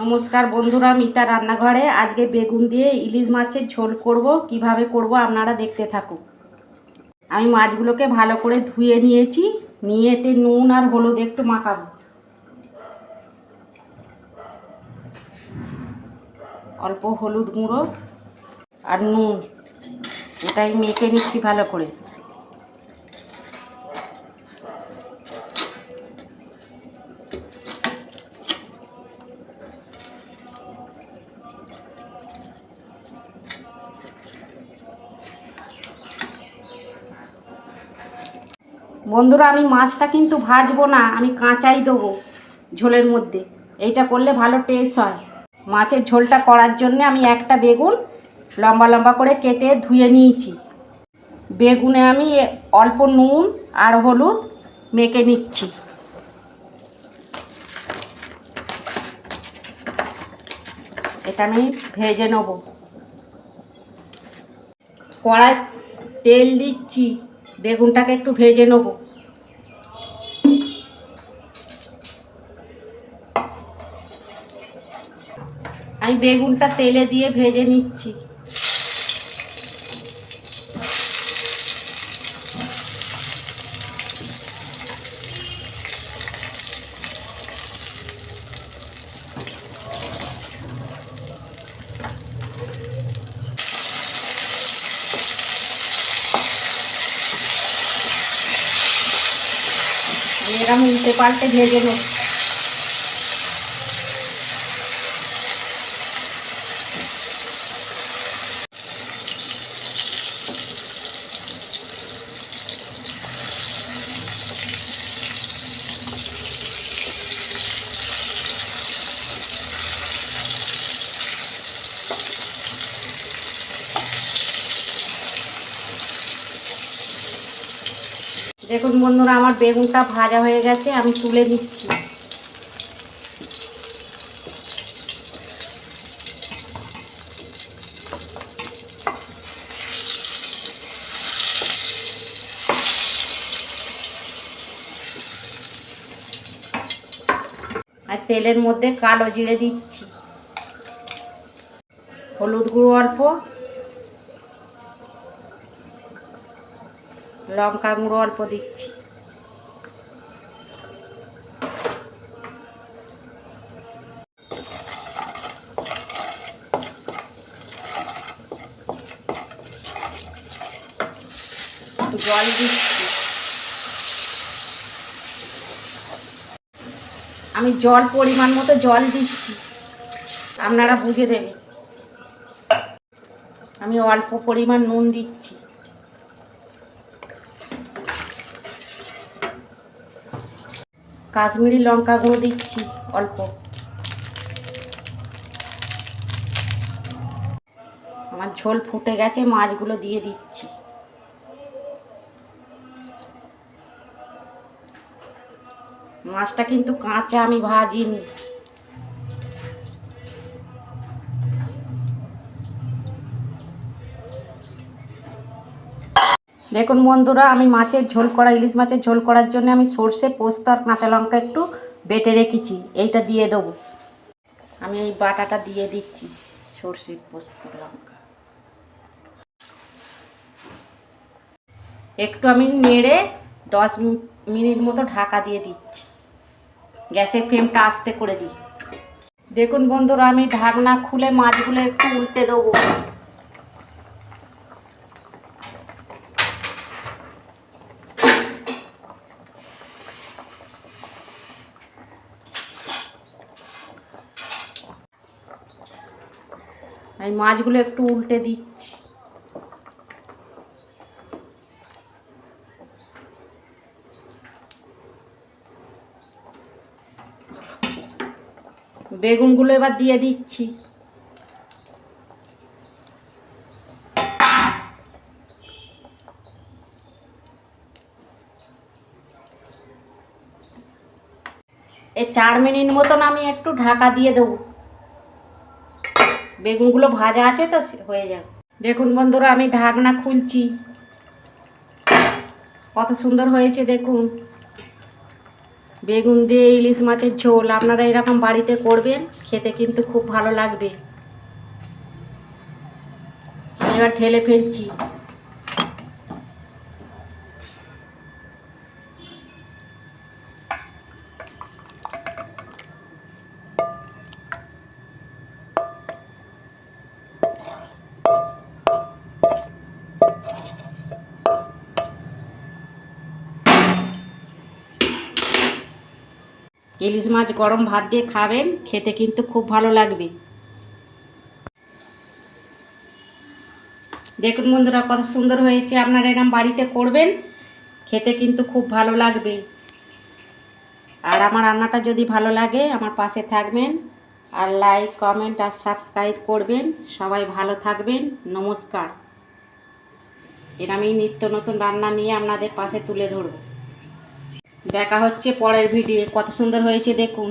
নমস্কার বন্ধুরা, মিতা রান্নাঘরে। আজকে বেগুন দিয়ে ইলিশ মাছের ঝোল করব। কীভাবে করব আপনারা দেখতে থাকুন। আমি মাছগুলোকে ভালো করে ধুয়ে নিয়েছি। নিয়ে এতে নুন আর হলুদ একটু মাখাবো। অল্প হলুদ গুঁড়ো আর নুন। এটাই মেখে নিচ্ছি ভালো করে। বন্ধুরা, আমি মাছটা কিন্তু ভাজবো না, আমি কাঁচাই দেবো ঝোলের মধ্যে। এইটা করলে ভালো টেস্ট হয়। মাছের ঝোলটা করার জন্য আমি একটা বেগুন লম্বা লম্বা করে কেটে ধুয়ে নিয়েছি। বেগুনে আমি অল্প নুন আর হলুদ মেখে নিচ্ছি। এটা আমি ভেজে নেব। কড়াই তেল দিচ্ছি। বেগুনটাকে একটু ভেজে নেব। আমি বেগুনটা তেলে দিয়ে ভেজে নিচ্ছি। এরম উল্টে পাল্টে ভেজে নেব। দেখুন বন্ধুরা, আমার বেগুনটা ভাজা হয়ে গেছে, আমি তুলে দিচ্ছি আর তেলের মধ্যে কালো জিরে দিচ্ছি। হলুদ গুঁড়ো অল্প। লঙ্কা গুঁড়ো অল্প দিচ্ছি। জল দিচ্ছি। আমি জল পরিমাণ মতো জল দিচ্ছি। আপনারা বুঝে দেবেন। আমি অল্প পরিমাণ নুন দিচ্ছি। কাশ্মীরি লঙ্কা গুঁড়ো দিচ্ছি, অল্প। আমার ঝোল ফুটে গেছে, মাছগুলো দিয়ে দিচ্ছি। মাছটা কিন্তু কাঁচা, আমি ভাজিনি। দেখুন বন্ধুরা, আমি মাছের ঝোল করা, ইলিশ মাছের ঝোল করার জন্য আমি সর্ষে, পোস্ত আর কাঁচা লঙ্কা একটু বেটে রেখেছি। এইটা দিয়ে দেবো। আমি এই বাটাটা দিয়ে দিচ্ছি, সর্ষে, পোস্ত, লঙ্কা। একটু আমি নেড়ে দশ মিনিট মতো ঢাকা দিয়ে দিচ্ছি। গ্যাসের ফ্লেমটা আস্তে করে দিই। দেখুন বন্ধুরা, আমি ঢাকনা খুলে মাছগুলো একটু উল্টে দেবো। আমি মাছগুলো একটু উল্টে দিচ্ছি। বেগুনগুলো এবার দিয়ে দিচ্ছি। এই চার মিনিট মতন আমি একটু ঢাকা দিয়ে দেবো। বেগুনগুলো ভাজা আছে তো হয়ে যাবে দেখুন বন্ধুরা, আমি ঢাকনা খুলছি। কত সুন্দর হয়েছে, দেখুন। বেগুন দিয়ে ইলিশ মাছের ঝোল, আপনারা এরকম বাড়িতে করবেন, খেতে কিন্তু খুব ভালো লাগবে। এবার ঠেলে ফেলছি। ইলিশ মাছ গরম ভাত দিয়ে খাবেন, খেতে কিন্তু খুব ভালো লাগবে। দেখুন বন্ধুরা, কত সুন্দর হয়েছে। আপনারা এরকম বাড়িতে করবেন, খেতে কিন্তু খুব ভালো লাগবে। আর আমার রান্নাটা যদি ভালো লাগে, আমার পাশে থাকবেন। আর লাইক কমেন্ট আর সাবস্ক্রাইব করবেন। সবাই ভালো থাকবেন। নমস্কার। এরমই নিত্য নতুন রান্না নিয়ে আপনাদের পাশে তুলে ধরব। দেখা হচ্ছে পরের ভিডিও কত সুন্দর হয়েছে দেখুন।